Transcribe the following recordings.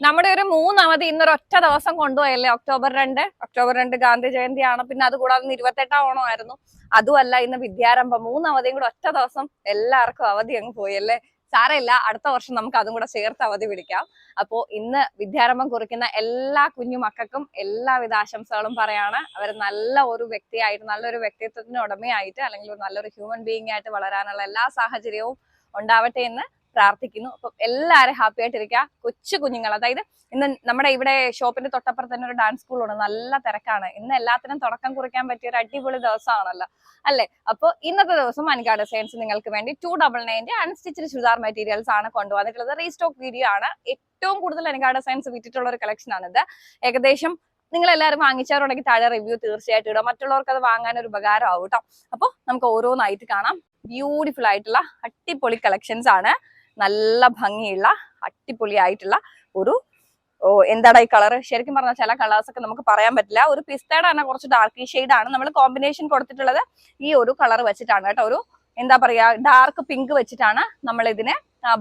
നമ്മുടെ ഒരു മൂന്നാമത് ഇന്നൊരു ഒറ്റ ദിവസം കൊണ്ടുപോയല്ലേ? ഒക്ടോബർ രണ്ട്. ഒക്ടോബർ രണ്ട് ഗാന്ധി ജയന്തിയാണ്. പിന്നെ അതുകൂടാതെ ഇന്ന് ഇരുപത്തെട്ടാം ഓണമായിരുന്നു. അതുമല്ല ഇന്ന് വിദ്യാരംഭം. മൂന്നവധിയും കൂടെ ഒറ്റ ദിവസം എല്ലാവർക്കും അവധി അങ്ങ് പോയല്ലേ സാരമില്ല. അടുത്ത വർഷം നമുക്ക് അതും കൂടെ ചേർത്ത് അവധി പിടിക്കാം അപ്പോൾ ഇന്ന് വിദ്യാരംഭം കുറിക്കുന്ന എല്ലാ കുഞ്ഞു മക്കൾക്കും എല്ലാവിധ ആശംസകളും പറയാണ്. അവർ നല്ല ഒരു വ്യക്തിയായിട്ട് നല്ലൊരു വ്യക്തിത്വത്തിന് ഉടമയായിട്ട് അല്ലെങ്കിൽ നല്ലൊരു ഹ്യൂമൻ ബീയിങ് ആയിട്ട് വളരാനുള്ള എല്ലാ സാഹചര്യവും ഉണ്ടാവട്ടെ എന്ന് പ്രാർത്ഥിക്കുന്നു. അപ്പം എല്ലാവരും ഹാപ്പി ആയിട്ടിരിക്കുക. കൊച്ചു കുഞ്ഞുങ്ങൾ അതായത് ഇന്ന് നമ്മുടെ ഇവിടെ ഷോപ്പിന്റെ തൊട്ടപ്പുറത്ത് തന്നെ ഒരു ഡാൻസ് സ്കൂളുണ്ട് നല്ല തിരക്കാണ്. ഇന്ന് എല്ലാത്തിനും തുടക്കം കുറിക്കാൻ പറ്റിയ ഒരു അടിപൊളി ദിവസമാണല്ലോ. അല്ലെ? അപ്പൊ ഇന്നത്തെ ദിവസം മൺകാട് സയൻസ് നിങ്ങൾക്ക് വേണ്ടി ടു ഡബിൾ നയൻറെ അൺസ്റ്റിച്ചഡ് ചുരിദാർ മെറ്റീരിയൽസ് ആണ് കൊണ്ടുവന്നിട്ടുള്ളത്. റീസ്റ്റോക്ക് വീഡിയോ ആണ്. ഏറ്റവും കൂടുതൽ എനിക്കാട് സയൻസ് വിറ്റിട്ടുള്ള ഒരു കളക്ഷൻ ആണിത് ഏകദേശം നിങ്ങൾ എല്ലാവരും വാങ്ങിച്ചവരുണ്ടെങ്കിൽ താഴെ റിവ്യൂ തീർച്ചയായിട്ടും ഇടുക മറ്റുള്ളവർക്ക് അത് വാങ്ങാൻ ഒരു ഉപകാരമാവും കേട്ടോ. അപ്പോൾ നമുക്ക് ഓരോന്നായിട്ട് കാണാം. ബ്യൂട്ടിഫുൾ ആയിട്ടുള്ള അടിപൊളി കളക്ഷൻസ് ആണ്. നല്ല ഭംഗിയുള്ള അടിപൊളിയായിട്ടുള്ള ഒരു എന്താടാ ഈ കളർ ശരിക്കും പറഞ്ഞാൽ ചില കളേഴ്സ് ഒക്കെ നമുക്ക് പറയാൻ പറ്റില്ല. ഒരു പിസ്തയുടെ തന്നെ കുറച്ച് ഡാർക്ക് ഷെയ്ഡ് ആണ് നമ്മൾ കോമ്പിനേഷൻ കൊടുത്തിട്ടുള്ളത് ഈ ഒരു കളർ വെച്ചിട്ടാണ് കേട്ടോ. ഒരു എന്താ പറയാ ഡാർക്ക് പിങ്ക് വെച്ചിട്ടാണ് നമ്മൾ ഇതിന്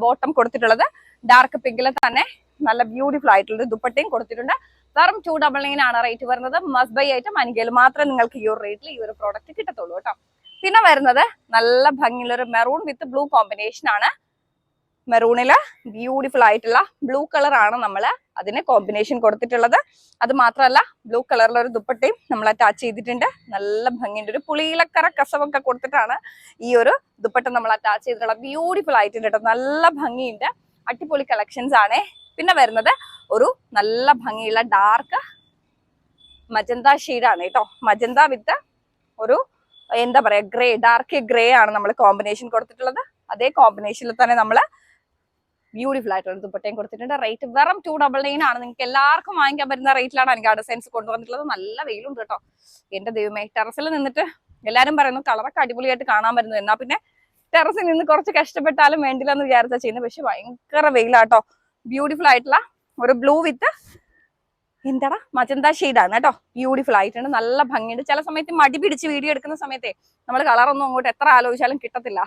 ബോട്ടം കൊടുത്തിട്ടുള്ളത്. ഡാർക്ക് പിങ്കിൽ തന്നെ നല്ല ബ്യൂട്ടിഫുൾ ആയിട്ടുള്ള ദുപ്പട്ടയും കൊടുത്തിട്ടുണ്ട്. വെറും ടു ഡബിൾ നയൻ ആണ് റേറ്റ് വരുന്നത്. മസ് ബൈ ആയിട്ട് മനികയിൽ മാത്രമേ നിങ്ങൾക്ക് ഈ ഒരു റേറ്റിൽ ഈ ഒരു പ്രോഡക്റ്റ് കിട്ടത്തുള്ളൂ കേട്ടോ. പിന്നെ വരുന്നത് നല്ല ഭംഗിയുള്ള ഒരു മെറൂൺ വിത്ത് ബ്ലൂ കോമ്പിനേഷൻ ആണ്. മെറൂണിൽ ബ്യൂട്ടിഫുൾ ആയിട്ടുള്ള ബ്ലൂ കളർ ആണ് നമ്മൾ അതിന് കോമ്പിനേഷൻ കൊടുത്തിട്ടുള്ളത്. അത് മാത്രമല്ല ബ്ലൂ കളറിലെ ഒരു ദുപ്പട്ടയും നമ്മൾ അറ്റാച്ച് ചെയ്തിട്ടുണ്ട്. നല്ല ഭംഗിയുണ്ട്. ഒരു പുളിയിലക്കറ കസവൊക്കെ കൊടുത്തിട്ടാണ് ഈ ഒരു ദുപ്പട്ട നമ്മൾ അറ്റാച്ച് ചെയ്തിട്ടുള്ളത് ബ്യൂട്ടിഫുൾ ആയിട്ടുണ്ട് കേട്ടോ. നല്ല ഭംഗിയുണ്ട്. അടിപൊളി കളക്ഷൻസ് ആണ്. പിന്നെ വരുന്നത് ഒരു നല്ല ഭംഗിയുള്ള ഡാർക്ക് മജന്ത ആണ് കേട്ടോ. മജന്ത വിത്ത് ഒരു എന്താ പറയാ ഗ്രേ ഡാർക്ക് ഗ്രേ ആണ് നമ്മൾ കോമ്പിനേഷൻ കൊടുത്തിട്ടുള്ളത്. അതേ കോമ്പിനേഷനിൽ തന്നെ നമ്മൾ ബ്യൂട്ടിഫുൾ ആയിട്ടുള്ള ദുപ്പട്ടയും കൊടുത്തിട്ടുണ്ട്. റേറ്റ് വെറും ടു ഡബിൾ നയൻ ആണ്. നിങ്ങൾക്ക് എല്ലാവർക്കും വാങ്ങിക്കാൻ പറ്റുന്ന റേറ്റിലാണ് എനിക്ക് ഡിസൈൻസ് കൊണ്ടുവന്നിട്ടുള്ളത്. നല്ല വെയിലുണ്ട് കേട്ടോ. എന്റെ ദൈവമേ ടെറസിൽ നിന്നിട്ട് എല്ലാരും പറയുന്നു കളറൊക്കെ അടിപൊളിയായിട്ട് കാണാൻ പറ്റുന്നു. എന്നാ പിന്നെ ടെറസിൽ നിന്ന് കുറച്ച് കഷ്ടപ്പെട്ടാലും വേണ്ടില്ല എന്ന് വിചാരിച്ചാ ചെയ്യുന്നത് പക്ഷെ ഭയങ്കര വെയിലാട്ടോ. ബ്യൂട്ടിഫുൾ ആയിട്ടുള്ള ഒരു ബ്ലൂ വിത്ത് എന്താടാ? മജന്ത ആണ് കേട്ടോ. ബ്യൂട്ടിഫുൾ ആയിട്ടുണ്ട്. നല്ല ഭംഗിയുണ്ട്. ചില സമയത്ത് മടി പിടിച്ച് വീഡിയോ എടുക്കുന്ന സമയത്തെ നമ്മൾ കളറൊന്നും അങ്ങോട്ട് എത്ര ആലോചിച്ചാലും കിട്ടത്തില്ല.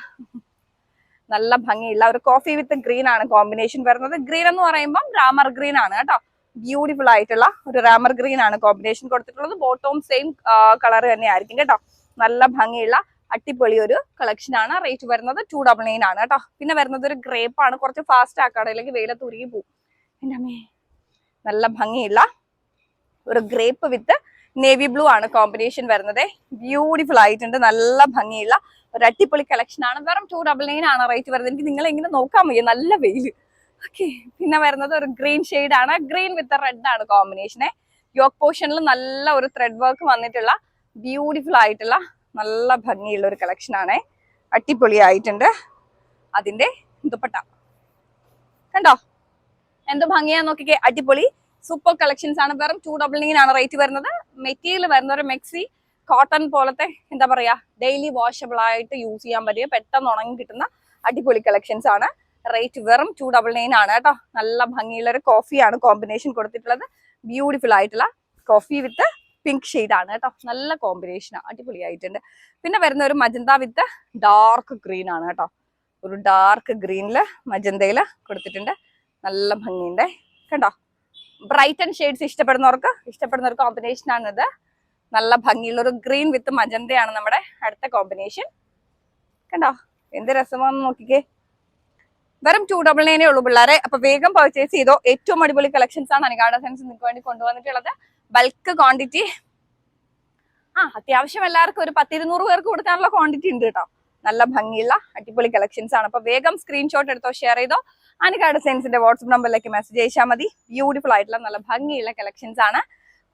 നല്ല ഭംഗിയുള്ള ഒരു കോഫി വിത്ത് ഗ്രീൻ ആണ് കോമ്പിനേഷൻ വരുന്നത്. ഗ്രീൻ എന്ന് പറയുമ്പോൾ റാമർ ഗ്രീൻ ആണ് കേട്ടോ. ബ്യൂട്ടിഫുൾ ആയിട്ടുള്ള ഒരു റാമർ ഗ്രീൻ ആണ് കോമ്പിനേഷൻ കൊടുത്തിട്ടുള്ളത്. ബോട്ടവും സെയിം കളർ തന്നെ ആയിരിക്കും കേട്ടോ. നല്ല ഭംഗിയുള്ള അടിപൊളി ഒരു കളക്ഷൻ ആണ്. റേറ്റ് വരുന്നത് ടു ഡബിൾ നയൻ ആണ് കേട്ടോ. പിന്നെ വരുന്നത് ഒരു ഗ്രേപ്പ് ആണ്. കുറച്ച് ഫാസ്റ്റ് ആക്കാണ് അല്ലെങ്കിൽ വെയിലത്ത് ഉരുകി പോകും എന്റെ അമ്മേ നല്ല ഭംഗിയുള്ള ഒരു ഗ്രേപ്പ് വിത്ത് നേവി ബ്ലൂ ആണ് കോമ്പിനേഷൻ വരുന്നത്. ബ്യൂട്ടിഫുൾ ആയിട്ടുണ്ട്. നല്ല ഭംഗിയുള്ള ഒരു അടിപൊളി കളക്ഷൻ ആണ്. വെറും ടു ഡബിൾ നയൻ ആണ് റേറ്റ് വരുന്നത്. എനിക്ക് നിങ്ങൾ എങ്ങനെ നോക്കാൻ വയ്യ. നല്ല വെയിൽ ഓക്കെ പിന്നെ വരുന്നത് ഒരു ഗ്രീൻ ഷെയ്ഡ് ആണ്. ഗ്രീൻ വിത്ത് റെഡ് ആണ് കോമ്പിനേഷനെ യോക്ക് പോർഷനിൽ നല്ല ഒരു ത്രെഡ് വർക്ക് വന്നിട്ടുള്ള ബ്യൂട്ടിഫുൾ ആയിട്ടുള്ള നല്ല ഭംഗിയുള്ള ഒരു കളക്ഷൻ ആണ്. അടിപൊളി ആയിട്ടുണ്ട്. അതിന്റെ ദുപ്പട്ട. കണ്ടോ? എന്ത് ഭംഗിയാ നോക്കിക്കേ. അടിപൊളി. സൂപ്പർ കളക്ഷൻസ് ആണ്. വെറും ടു ഡബിൾ നയൻ ആണ് റേറ്റ് വരുന്നത്. മെറ്റീരിയൽ വരുന്ന ഒരു മെക്സി കോട്ടൺ പോലത്തെ എന്താ പറയാ ഡെയിലി വാഷബിൾ ആയിട്ട് യൂസ് ചെയ്യാൻ പറ്റിയ പെട്ടെന്ന് ഉണങ്ങി കിട്ടുന്ന അടിപൊളി കളക്ഷൻസ് ആണ്. റേറ്റ് വെറും ടു ഡബിൾ നയൻ ആണ് കേട്ടോ. നല്ല ഭംഗിയുള്ള ഒരു കോഫിയാണ് കോമ്പിനേഷൻ കൊടുത്തിട്ടുള്ളത്. ബ്യൂട്ടിഫുൾ ആയിട്ടുള്ള കോഫി വിത്ത് പിങ്ക് ആണ് കേട്ടോ. നല്ല കോമ്പിനേഷൻ അടിപൊളിയായിട്ടുണ്ട്. പിന്നെ വരുന്ന ഒരു മജന്ത വിത്ത് ഡാർക്ക് ഗ്രീൻ ആണ് കേട്ടോ. ഒരു ഡാർക്ക് ഗ്രീനിൽ മജന്തയിൽ കൊടുത്തിട്ടുണ്ട്. നല്ല ഭംഗിയുണ്ട്. കണ്ടോ? ബ്രൈറ്റ് ആൻഡ് ഷെയ്ഡ്സ് ഇഷ്ടപ്പെടുന്നവർക്ക് ഇഷ്ടപ്പെടുന്ന ഒരു കോമ്പിനേഷൻ ആണിത്. നല്ല ഭംഗിയുള്ള ഒരു ഗ്രീൻ വിത്ത് മജന്തയാണ് നമ്മുടെ അടുത്ത കോമ്പിനേഷൻ കണ്ടോ? എന്ത് രസമാണെന്ന് നോക്കിക്കേ. വെറും ടു ഡബിൾ നയനേ ഉള്ളൂ പിള്ളേരെ. അപ്പൊ വേഗം പർച്ചേസ് ചെയ്തോ. ഏറ്റവും അടിപൊളി കളക്ഷൻസ് ആണ് അനികാട സെൻസ് നിങ്ങൾക്ക് വേണ്ടി കൊണ്ടുവന്നിട്ടുള്ളത്. ബൾക്ക് ക്വാണ്ടിറ്റി ആ അത്യാവശ്യം എല്ലാവർക്കും ഒരു പത്തിരുന്നൂറ് പേർക്ക് കൊടുക്കാനുള്ള ക്വാണ്ടിറ്റി ഉണ്ട് കേട്ടോ. നല്ല ഭംഗിയുള്ള അടിപൊളി കളക്ഷൻസ് ആണ്. അപ്പൊ വേഗം സ്ക്രീൻഷോട്ട് എടുത്തോ ഷെയർ ചെയ്തോ. അനികാട് സെൻസിന്റെ വാട്സ്ആപ്പ് നമ്പറിലേക്ക് മെസ്സേജ് അയച്ചാൽ മതി. ബ്യൂട്ടിഫുൾ ആയിട്ടുള്ള നല്ല ഭംഗിയുള്ള കളക്ഷൻസ് ആണ്.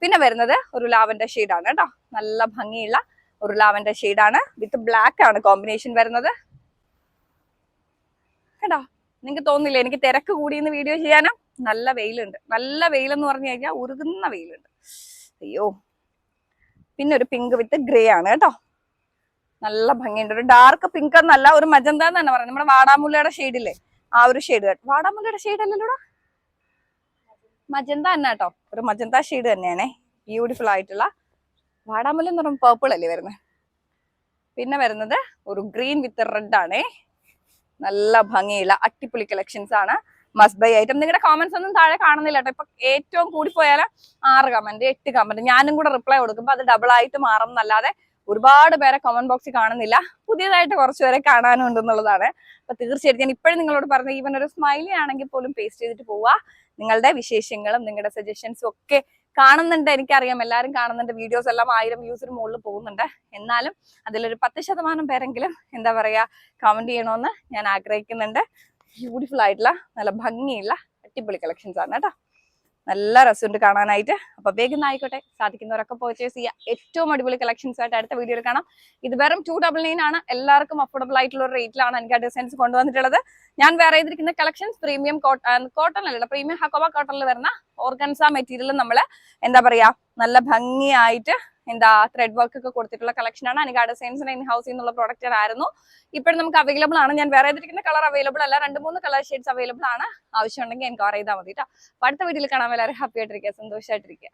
പിന്നെ വരുന്നത് ഒരു ലാവൻഡർ ആണ് കേട്ടോ. നല്ല ഭംഗിയുള്ള ഒരു ലാവൻഡർ ആണ്. വിത്ത് ബ്ലാക്ക് ആണ് കോമ്പിനേഷൻ വരുന്നത്. കേട്ടോ? നിങ്ങൾക്ക് തോന്നില്ല എനിക്ക് തിരക്ക് കൂടിയെന്ന് വീഡിയോ ചെയ്യാനും? നല്ല വെയിലുണ്ട്. നല്ല വെയിലെന്ന് പറഞ്ഞു കഴിഞ്ഞാൽ ഉരുകുന്ന വെയിലുണ്ട്. അയ്യോ. പിന്നെ ഒരു പിങ്ക് വിത്ത് ഗ്രേ ആണ് കേട്ടോ. നല്ല ഭംഗിയുണ്ട്. ഒരു ഡാർക്ക് പിങ്ക് എന്നല്ല ഒരു മജന്ത എന്ന് തന്നെ പറയാം നമ്മുടെ വാടാമുല്ലയുടെ ഷെയ്ഡില്ലേ ആ ഒരു ഷെയ്ഡ് വാടാമുല്ലയുടെ ഷെയ്ഡ് അല്ലല്ലോടാ? മജന്ത തന്നെ കേട്ടോ ഒരു മജന്ത ഷെയ്ഡ് തന്നെയാണ്. ബ്യൂട്ടിഫുൾ ആയിട്ടുള്ള വാടാമല്ലി എന്ന് പറയുമ്പോൾ പേർപ്പിൾ അല്ലേ വരുന്നത് പിന്നെ വരുന്നത് ഒരു ഗ്രീൻ വിത്ത് റെഡ് ആണേ. നല്ല ഭംഗിയുള്ള അട്ടിപ്പൊളി കളക്ഷൻസ് ആണ്. മസ്റ്റ് ബൈ ഐറ്റം നിങ്ങളുടെ കോമന്റ്സ് ഒന്നും താഴെ കാണുന്നില്ല കേട്ടോ ഇപ്പൊ ഏറ്റവും കൂടി പോയാൽ ആറ് കമന്റ് എട്ട് കമന്റ് ഞാനും കൂടെ റിപ്ലൈ കൊടുക്കുമ്പോൾ അത് ഡബിൾ ആയിട്ട് മാറും എന്നല്ലാതെ ഒരുപാട് പേരെ കമന്റ് ബോക്സിൽ കാണുന്നില്ല. പുതിയതായിട്ട് കുറച്ച് പേരെ കാണാനുണ്ടെന്നുള്ളതാണ് അപ്പൊ തീർച്ചയായിട്ടും ഞാൻ ഇപ്പോഴും നിങ്ങളോട് പറഞ്ഞ ഈവൻ ഒരു സ്മൈലി ആണെങ്കിൽ പോലും പേസ്റ്റ് ചെയ്തിട്ട് പോവുക. നിങ്ങളുടെ വിശേഷങ്ങളും നിങ്ങളുടെ സജഷൻസും ഒക്കെ കാണുന്നുണ്ട് എനിക്കറിയാം. എല്ലാവരും കാണുന്നുണ്ട്. വീഡിയോസ് എല്ലാം ആയിരം വ്യൂസിന് മുകളിൽ പോകുന്നുണ്ട്. എന്നാലും അതിലൊരു പത്ത് ശതമാനം പേരെങ്കിലും എന്താ പറയാ കമന്റ് ചെയ്യണമെന്ന് ഞാൻ ആഗ്രഹിക്കുന്നുണ്ട്. ബ്യൂട്ടിഫുൾ ആയിട്ടുള്ള നല്ല ഭംഗിയുള്ള അടിപൊളി കളക്ഷൻസ് ആണ് കേട്ടോ. നല്ല രസമുണ്ട് കാണാനായിട്ട്. അപ്പൊ വേഗം ആയിക്കോട്ടെ സാധിക്കുന്നവരൊക്കെ പർച്ചേസ് ചെയ്യുക ഏറ്റവും അടിപൊളി കളക്ഷൻസ് ആയിട്ട് അടുത്ത വീഡിയോയിൽ കാണാം. ഇത് വെറും ടു ഡബിൾ നയൻ ആണ്. എല്ലാവർക്കും അഫോർഡബിൾ ആയിട്ടുള്ള റേറ്റിലാണ് എനിക്ക് ആ ഡിസൈൻസ് കൊണ്ടുവന്നിട്ടുള്ളത്. ഞാൻ വേറെ ചെയ്തിരിക്കുന്ന കളക്ഷൻസ് പ്രീമിയം കോട്ടൺ അല്ല പ്രീമിയം ഹക്കോബ കോട്ടണിൽ വരുന്ന ഓർഗൻസ മെറ്റീരിയൽ നമ്മൾ എന്താ പറയാ നല്ല ഭംഗിയായിട്ട് എന്താ ത്രെഡ് വർക്ക് ഒക്കെ കൊടുത്തിട്ടുള്ള കളക്ഷൻ ആണ്. എനിക്ക് ആ ഡിസൈൻസിന് ഇൻ ഹൗസ് എന്നുള്ള പ്രോഡക്റ്റ് ആയിരുന്നു ഇപ്പോഴും നമുക്ക് അവൈലബിൾ ആണ്. ഞാൻ വേറെ ഏതിരിക്കുന്ന കളർ അവൈലബിൾ അല്ല. രണ്ട് മൂന്ന് കളർ ഷെയ്ഡ്സ് അവൈലബിൾ ആണ്. ആവശ്യമുണ്ടെങ്കിൽ എൻക്വയർ ചെയ്താൽ മതി കേട്ടോ അടുത്ത വീട്ടിൽ കാണാൻ എല്ലാവരും ഹാപ്പി ആയിട്ടിരിക്കുക സന്തോഷമായിട്ടിരിക്കുക